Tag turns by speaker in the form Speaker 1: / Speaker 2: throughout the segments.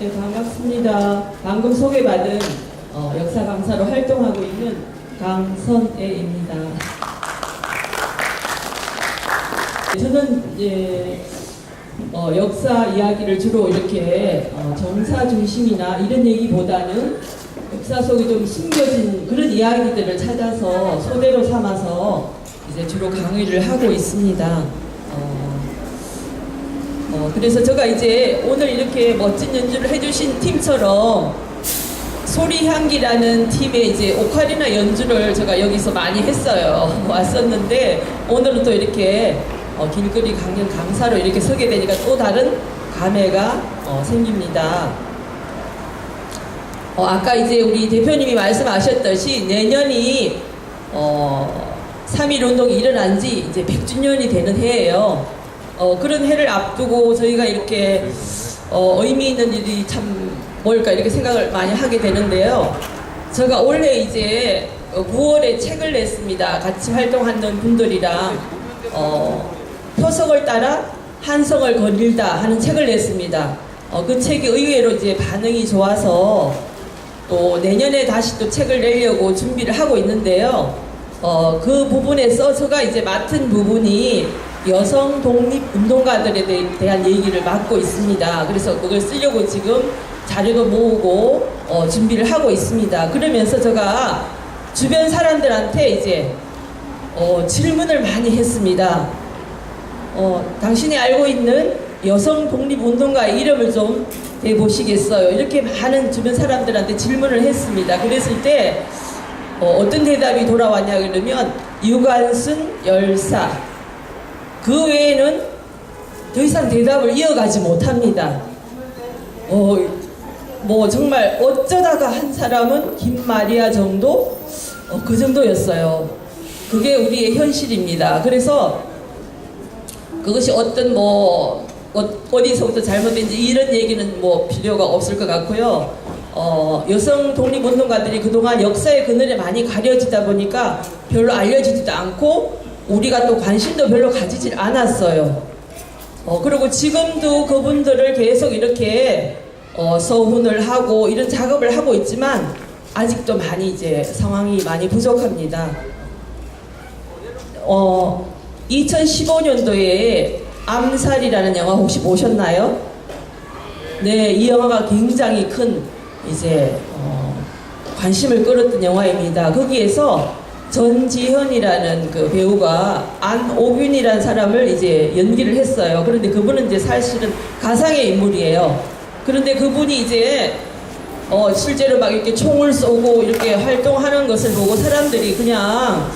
Speaker 1: 네, 반갑습니다. 방금 소개받은 어, 역사 강사로 활동하고 있는 강선애입니다. 저는 이제 어, 역사 이야기를 주로 이렇게 어, 정사 중심이나 이런 얘기보다는 역사 속에 좀 숨겨진 그런 이야기들을 찾아서 소대로 삼아서 이제 주로 강의를 하고 있습니다. 어, 어, 그래서 제가 이제 오늘 이렇게 멋진 연주를 해주신 팀처럼 소리향기라는 팀의 이제 오카리나 연주를 제가 여기서 많이 했어요. 왔었는데 오늘은 또 이렇게 어, 길거리 강연 강사로 이렇게 서게 되니까 또 다른 감회가 어, 생깁니다. 어, 아까 이제 우리 대표님이 말씀하셨듯이 내년이 어, 3.1 운동이 일어난 지 이제 100주년이 되는 해예요. 어, 그런 해를 앞두고 저희가 이렇게 어, 의미 있는 일이 참 뭘까 이렇게 생각을 많이 하게 되는데요. 제가 올해 이제 9월에 책을 냈습니다. 같이 활동하는 분들이랑 어, 표석을 따라 한성을 거닐다 하는 책을 냈습니다. 어, 그 책이 의외로 이제 반응이 좋아서 또 내년에 다시 또 책을 내려고 준비를 하고 있는데요. 어, 그 부분에서 제가 이제 맡은 부분이 여성 독립 운동가들에 대- 대한 얘기를 맡고 있습니다. 그래서 그걸 쓰려고 지금 자료도 모으고 어, 준비를 하고 있습니다. 그러면서 제가 주변 사람들한테 이제 어, 질문을 많이 했습니다. 어, 당신이 알고 있는 여성 독립 운동가의 이름을 좀 대보시겠어요? 이렇게 많은 주변 사람들한테 질문을 했습니다. 그랬을 때 어, 떤 대답이 돌아왔냐 그러면 유관순 열사 그 외에는 더 이상 대답을 이어가지 못합니다. 어, 뭐 정말 어쩌다가 한 사람은 김마리아 정도 어, 그 정도였어요. 그게 우리의 현실입니다. 그래서 그것이 어떤 뭐 어, 어디서부터 잘못된지 이런 얘기는 뭐 필요가 없을 것 같고요. 어, 여성 독립운동가들이 그동안 역사의 그늘에 많이 가려지다 보니까 별로 알려지지도 않고 우리가 또 관심도 별로 가지질 않았어요. 어, 그리고 지금도 그분들을 계속 이렇게 어, 서훈을 하고 이런 작업을 하고 있지만 아직도 많이 이제 상황이 많이 부족합니다. 어, 2015년도에 암살이라는 영화 혹시 보셨나요? 네, 이 영화가 굉장히 큰 이제 어, 관심을 끌었던 영화입니다. 거기에서 전지현이라는 그 배우가 안오균이라는 사람을 이제 연기를 했어요. 그런데 그분은 이제 사실은 가상의 인물이에요. 그런데 그분이 이제 어, 실제로 막 이렇게 총을 쏘고 이렇게 활동하는 것을 보고 사람들이 그냥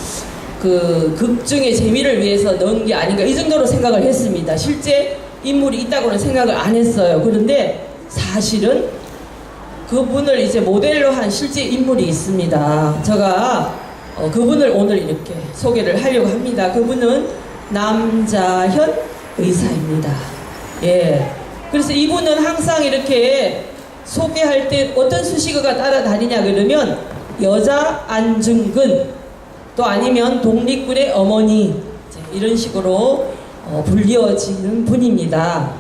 Speaker 1: 그 극중의 재미를 위해서 넣은 게 아닌가 이 정도로 생각을 했습니다. 실제 인물이 있다고는 생각을 안 했어요. 그런데 사실은 그분을 이제 모델로 한 실제 인물이 있습니다. 제가 어, 그분을 오늘 이렇게 소개를 하려고 합니다. 그분은 남자현 의사입니다. 예. 그래서 이분은 항상 이렇게 소개할 때 어떤 수식어가 따라다니냐 그러면 여자 안중근 또 아니면 독립군의 어머니 이런 식으로 어, 불리워지는 분입니다.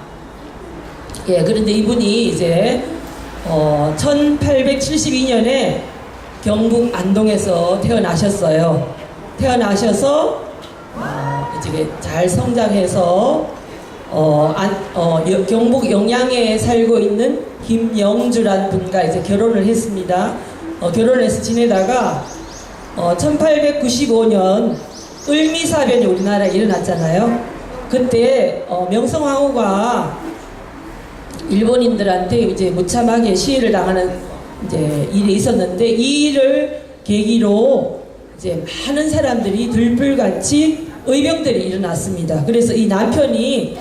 Speaker 1: 예, 그런데 이분이 이제 어, 1872년에 경북 안동에서 태어나셨어요. 태어나셔서 어, 이제 잘 성장해서 어, 안, 어, 여- 경북 영양에 살고 있는 김영주란 분과 이제 결혼을 했습니다. 어, 결혼해서 지내다가 어, 1895년 을미사변이 우리나라에 일어났잖아요. 그때 어, 명성황후가 일본인들한테 이제 무참하게 시해를 당하는 이제 일이 있었는데 이 일을 계기로 이제 많은 사람들이 들불같이 의병들이 일어났습니다. 그래서 이 남편이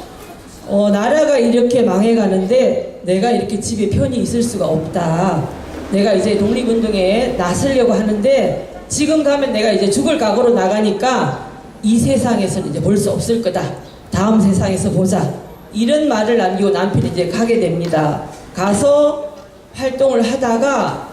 Speaker 1: 어, 나라가 이렇게 망해가는데 내가 이렇게 집에 편히 있을 수가 없다. 내가 이제 독립운동에 나서려고 하는데 지금 가면 내가 이제 죽을 각오로 나가니까 이 세상에서는 이제 볼 수 없을 거다. 다음 세상에서 보자. 이런 말을 남기고 남편이 이제 가게 됩니다. 가서 활동을 하다가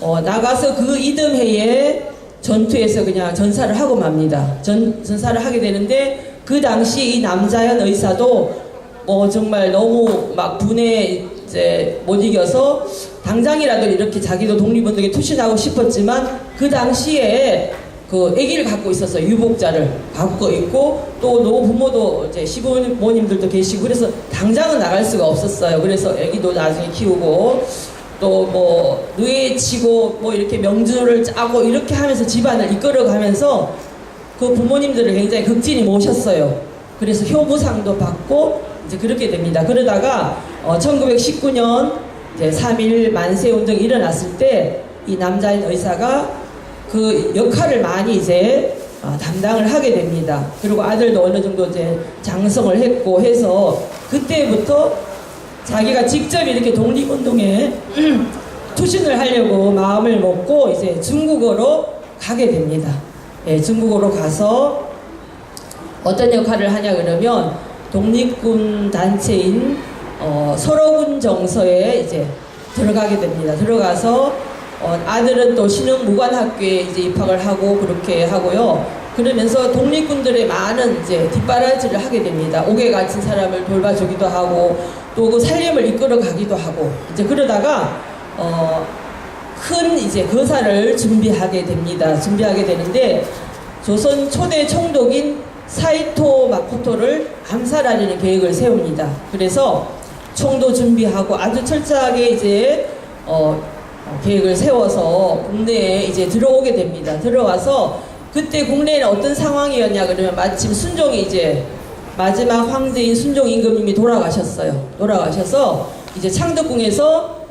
Speaker 1: 어, 나가서 그 이듬해에 전투에서 그냥 전사를 하고 맙니다. 전, 전사를 하게 되는데 그 당시 이 남자현 의사도 뭐 정말 너무 막 분에 이제 못 이겨서 당장이라도 이렇게 자기도 독립운동에 투신하고 싶었지만 그 당시에 그 아기를 갖고 있었어요. 유복자를 갖고 있고 또 노부모도 이제 시부모님들도 계시고 그래서 당장은 나갈 수가 없었어요. 그래서 아기도 나중에 키우고 또 뭐 누에 치고 뭐 이렇게 명주를 짜고 이렇게 하면서 집안을 이끌어가면서 그 부모님들을 굉장히 극진히 모셨어요. 그래서 효부상도 받고 이제 그렇게 됩니다. 그러다가 어, 1919년 이제 3.1 만세 운동이 일어났을 때 이 남자인 의사가 그 역할을 많이 이제 어, 담당을 하게 됩니다. 그리고 아들도 어느 정도 이제 장성을 했고 해서 그때부터 자기가 직접 이렇게 독립운동에 투신을 하려고 마음을 먹고 이제 중국으로 가게 됩니다. 예, 중국으로 가서 어떤 역할을 하냐 그러면 독립군 단체인 어, 설어군 정서에 이제 들어가게 됩니다. 들어가서 어, 아들은 또 신흥무관학교에 이제 입학을 하고 그렇게 하고요. 그러면서 독립군들의 많은 이제 뒷바라지를 하게 됩니다. 옥에 갇힌 사람을 돌봐주기도 하고 또 그 살림을 이끌어 가기도 하고 이제 그러다가 어, 큰 이제 거사를 준비하게 됩니다. 준비하게 되는데 조선 초대 총독인 사이토 마코토를 암살하려는 계획을 세웁니다. 그래서 총도 준비하고 아주 철저하게 이제 어, 어, 계획을 세워서 국내에 이제 들어오게 됩니다. 들어와서 그때 국내에는 어떤 상황이었냐 그러면 마침 순종이 이제 마지막 황제인 순종 임금님이 돌아가셨어요. 돌아가셔서 이제 창덕궁에서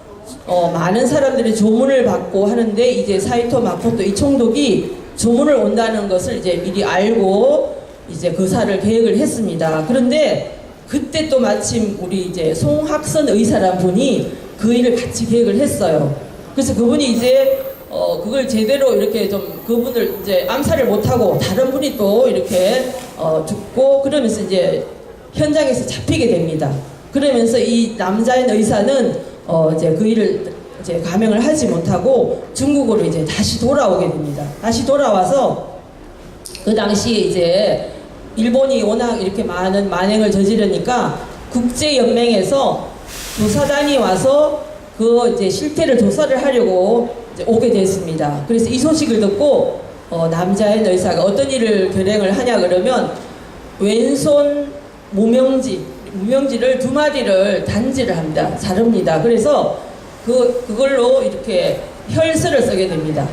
Speaker 1: 어, 많은 사람들이 조문을 받고 하는데 이제 사이토 마코토 이 총독이 조문을 온다는 것을 이제 미리 알고 이제 거사를 계획을 했습니다. 그런데 그때 또 마침 우리 이제 송학선 의사란 분이 그 일을 같이 계획을 했어요. 그래서 그분이 이제 어 그걸 제대로 이렇게 좀 그분을 이제 암살을 못하고 다른 분이 또 이렇게 어 죽고 그러면서 이제 현장에서 잡히게 됩니다. 그러면서 이 남자인 의사는 어 이제 그 일을 이제 감행을 하지 못하고 중국으로 이제 다시 돌아오게 됩니다. 다시 돌아와서 그 당시에 이제 일본이 워낙 이렇게 많은 만행을 저지르니까 국제연맹에서 조사단이 와서 그 이제 실태를 조사를 하려고 오게 됐습니다. 그래서 이 소식을 듣고 어, 남자의 의사가 어떤 일을 결행을 하냐 그러면 왼손 무명지 무명지를 두 마디를 단지를 합니다. 자릅니다. 그래서 그 그걸로 이렇게 혈서를 쓰게 됩니다.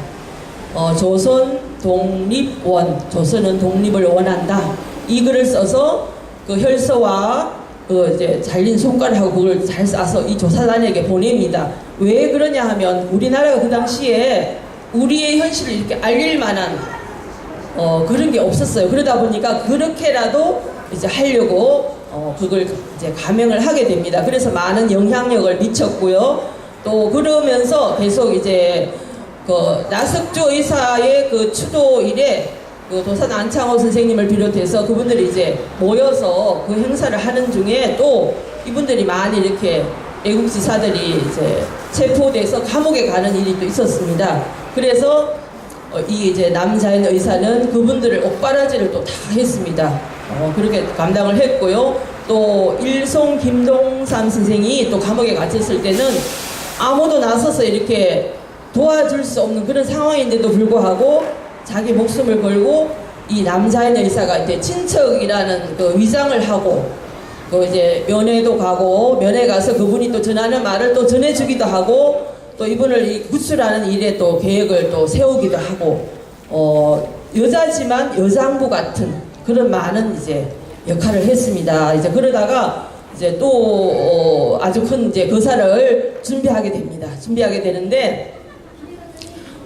Speaker 1: 어, 조선 독립원 조선은 독립을 원한다 이 글을 써서 그 혈서와 그 이제 잘린 손가락하고 그걸 잘 싸서 이 조사단에게 보냅니다. 왜 그러냐 하면 우리나라가 그 당시에 우리의 현실을 이렇게 알릴 만한 어, 그런 게 없었어요. 그러다 보니까 그렇게라도 이제 하려고 어, 그걸 이제 감행을 하게 됩니다. 그래서 많은 영향력을 미쳤고요. 또 그러면서 계속 이제 그 나석주 의사의 그 추도 일에 그 도산 안창호 선생님을 비롯해서 그분들이 이제 모여서 그 행사를 하는 중에 또 이분들이 많이 이렇게 애국 지사들이 이제 체포돼서 감옥에 가는 일이 또 있었습니다. 그래서 어, 이 이제 남자인 의사는 그분들을 옥바라지를 또 다 했습니다. 어, 그렇게 감당을 했고요. 또 일송 김동삼 선생이 또 감옥에 갇혔을 때는 아무도 나서서 이렇게 도와줄 수 없는 그런 상황인데도 불구하고 자기 목숨을 걸고 이 남자인 의사가 이제 친척이라는 그 위장을 하고 그 이제 면회도 가고 면회 가서 그분이 또 전하는 말을 또 전해주기도 하고 또 이분을 이 구출하는 일에 또 계획을 또 세우기도 하고 어 여자지만 여장부 같은 그런 많은 이제 역할을 했습니다. 이제 그러다가 이제 또 어, 아주 큰 이제 거사를 준비하게 됩니다. 준비하게 되는데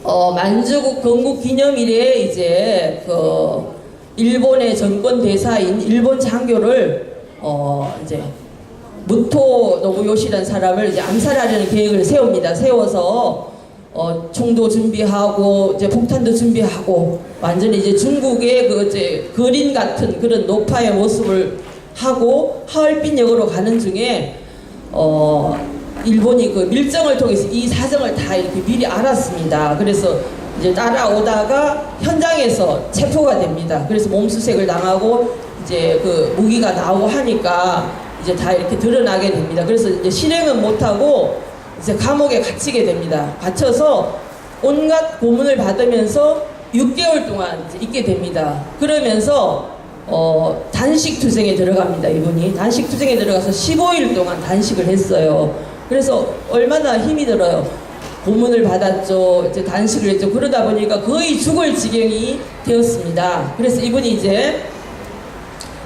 Speaker 1: 어, 만주국 건국 기념일에 이제 그 일본의 정권 대사인 일본 장교를 어 이제 무토 노부요시라는 사람을 이제 암살하려는 계획을 세웁니다. 세워서 어 총도 준비하고 이제 폭탄도 준비하고 완전히 이제 중국의 그 이제 거린 같은 그런 노파의 모습을 하고 하얼빈역으로 가는 중에 어 일본이 그 밀정을 통해서 이 사정을 다 이렇게 미리 알았습니다. 그래서 이제 따라오다가 현장에서 체포가 됩니다. 그래서 몸수색을 당하고 이제 그 무기가 나오고 하니까 이제 다 이렇게 드러나게 됩니다. 그래서 이제 실행은 못하고 이제 감옥에 갇히게 됩니다. 갇혀서 온갖 고문을 받으면서 6개월 동안 이제 있게 됩니다. 그러면서 어, 단식 투쟁에 들어갑니다. 이분이 단식 투쟁에 들어가서 15일 동안 단식을 했어요. 그래서 얼마나 힘이 들어요. 고문을 받았죠. 이제 단식을 했죠. 그러다 보니까 거의 죽을 지경이 되었습니다. 그래서 이분이 이제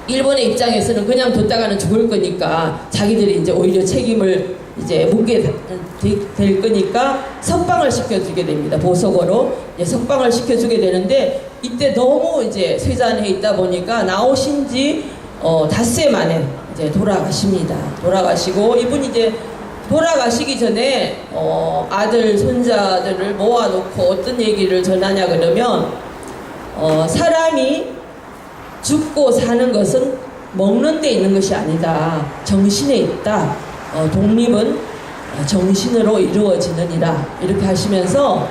Speaker 1: 일본의 입장에서는 그냥 뒀다가는 죽을 거니까 자기들이 이제 오히려 책임을 이제 묻게 되- 될 거니까 석방을 시켜주게 됩니다. 보석으로 석방을 시켜주게 되는데 이때 너무 이제 쇠잔해 있다 보니까 나오신 지 어, 닷새 만에 이제 돌아가십니다. 돌아가시고 이분 이제 돌아가시기 전에 어, 아들 손자들을 모아놓고 어떤 얘기를 전하냐 그러면 어, 사람이 죽고 사는 것은 먹는 데 있는 것이 아니다. 정신에 있다. 어, 독립은 어, 정신으로 이루어지느니라. 이렇게 하시면서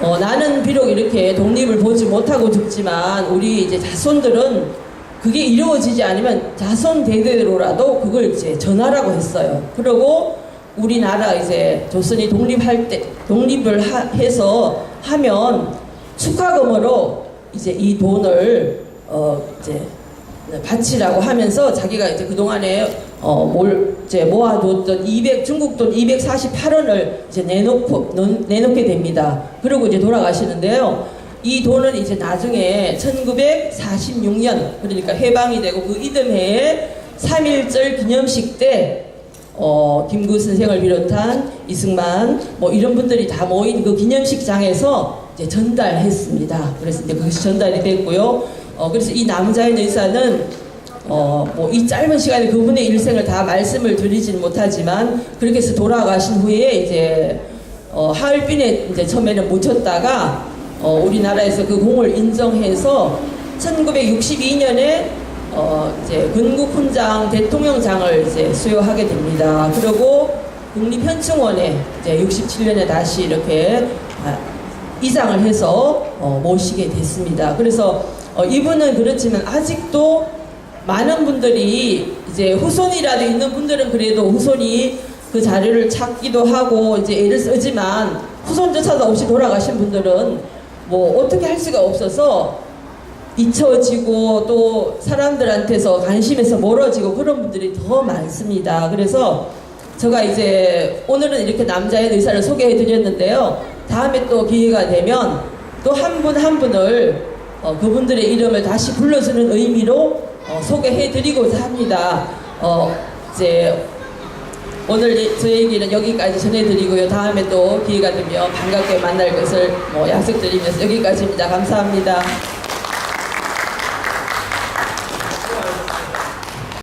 Speaker 1: 어, 나는 비록 이렇게 독립을 보지 못하고 죽지만 우리 이제 자손들은 그게 이루어지지 않으면 자손 대대로라도 그걸 이제 전하라고 했어요. 그리고 우리나라 이제 조선이 독립할 때 독립을 하- 해서 하면 축하금으로 이제 이 돈을 어 이제 바치라고 하면서 자기가 이제 그 동안에 어뭘 이제 모아뒀던 200 중국 돈 248원을 이제 내놓고 놓- 내놓게 됩니다. 그리고 이제 돌아가시는데요. 이 돈은 이제 나중에 1946년 그러니까 해방이 되고 그 이듬해에 3.1절 기념식 때 어, 김구 선생을 비롯한 이승만 뭐 이런 분들이 다 모인 그 기념식장에서 이제 전달했습니다. 그래서 이제 그것이 전달이 됐고요. 어, 그래서 이 남자의 의사는 어, 뭐 이 짧은 시간에 그분의 일생을 다 말씀을 드리지는 못하지만 그렇게 해서 돌아가신 후에 이제 어, 하얼빈에 이제 처음에는 묻혔다가 어, 우리나라에서 그 공을 인정해서 1962년에 어, 이제 건국훈장 대통령장을 이제 수여하게 됩니다. 그리고 국립현충원에 이제 67년에 다시 이렇게 아, 이장을 해서 어, 모시게 됐습니다. 그래서 어, 이분은 그렇지만 아직도 많은 분들이 이제 후손이라도 있는 분들은 그래도 후손이 그 자료를 찾기도 하고 이제 애를 쓰지만 후손조차도 없이 돌아가신 분들은 뭐 어떻게 할 수가 없어서 잊혀지고 또 사람들한테서 관심에서 멀어지고 그런 분들이 더 많습니다. 그래서 제가 이제 오늘은 이렇게 남자의 의사를 소개해 드렸는데요. 다음에 또 기회가 되면 또 한 분한 분을 어, 그분들의 이름을 다시 불러주는 의미로 어, 소개해 드리고자 합니다. 어, 이제 오늘 이- 저 얘기는 여기까지 전해드리고요. 다음에 또 기회가 되면 반갑게 만날 것을 뭐 약속드리면서 여기까지입니다. 감사합니다.